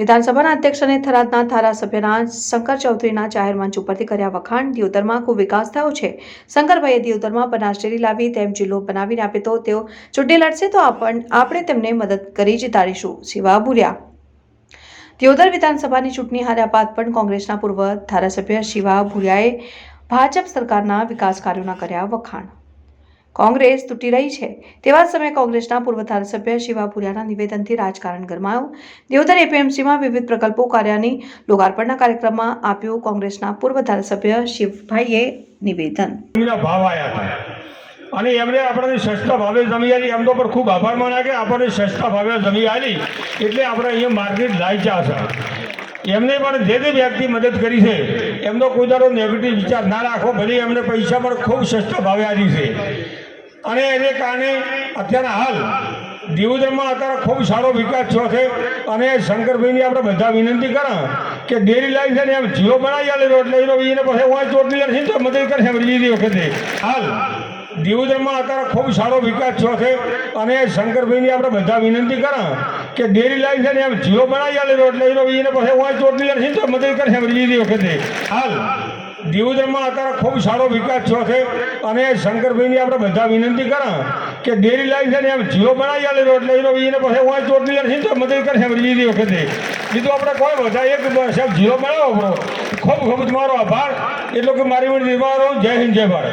વિધાનસભાના અધ્યક્ષ અને થરાદના ધારાસભ્યના શંકર ચૌધરીના જાહેર મંચ ઉપરથી કર્યા વખાણ. દિયોદરમાં ખૂબ વિકાસ થયો છે. શંકરભાઈએ દિયોદરમાં બનાસ ડેરી લાવી તેમ જિલ્લો બનાવીને આપે તો તેઓ ચૂંટણી લડશે તો આપણ તેમને મદદ કરી જ તારીશું શિવા બુર્યા દિયોદર વિધાનસભાની ચૂંટણી હાર્યા બાદ પણ કોંગ્રેસના પૂર્વ ધારાસભ્ય શિવા ભુરિયાએ ભાજપ સરકારના વિકાસ કાર્યોના કર્યા વખાણ. કોંગ્રેસ તૂટી રહી છે. તેવા જ સમયે કોંગ્રેસના પૂર્વ ધારાસભ્ય શિવા ભુરિયાના નિવેદનથી રાજકારણ ગરમાયું. દેવધર એપીએમસીમાં વિવિધ પ્રકલ્પો કાર્યની લોકાર્પણના કાર્યક્રમમાં આપ્યું કોંગ્રેસના પૂર્વ ધારાસભ્ય શિવભાઈએ નિવેદન. અને એમને આપણને સસ્તા ભાવે જમી આલી. એમનો પર ખૂબ આભાર માન્યા કે આપણને સસ્તા ભાવે જમી આલી. એટલે આપણે અહીંયા માર્કેટ લાયચા છે એમને પણ જે તે વ્યક્તિ મદદ કરી છે, એમનો કોઈ દારો નેગેટિવ વિચાર ના રાખો. ભલે એમને પૈસા પણ ખૂબ સસ્તા ભાવે આલી છે. અને એને કારણે અત્યારે હાલ દિવોદરમાં અત્યારે ખૂબ સારો વિકાસ થયો છે. અને શંકરભાઈની આપણે બધા વિનંતી કરા કે ડેરી લાઈન છે ને એમ જીઓ બનાવી આલે એટલે એનો એને હું ચોટલી લડશે તો મદદ કરશે બીજી વખતે. હાલ દિવોદરમાં અત્યારે ખૂબ સારો વિકાસ થયો છે. અને શંકરભાઈની આપણે બધા વિનંતી કરા કે ડેરી લાઈન છે ને એમ જીઓ બનાવી આલે એટલે એનો એને પછી હું ચોટલી લડશે તો મદદ કરશે એમ વખતે. હાલ દિવોદરમાં અત્યારે ખૂબ સારો વિકાસ થયો છે. અને શંકરભાઈની આપણે બધા વિનંતી કરા કે ડેરી લાઈન છે ને એમ જીઓ બનાવી આલે એટલે એનો એને પછી હું ચોટલી લડશે તો મદદ કરશે એમ વખતે. બીજું આપણે કોઈ બધા એક સાહેબ જીઓ બનાવો ખૂબ ખૂબ તમારો આભાર. એટલો કે મારી નિર્માણ જય હિન્દ, જય ભારત.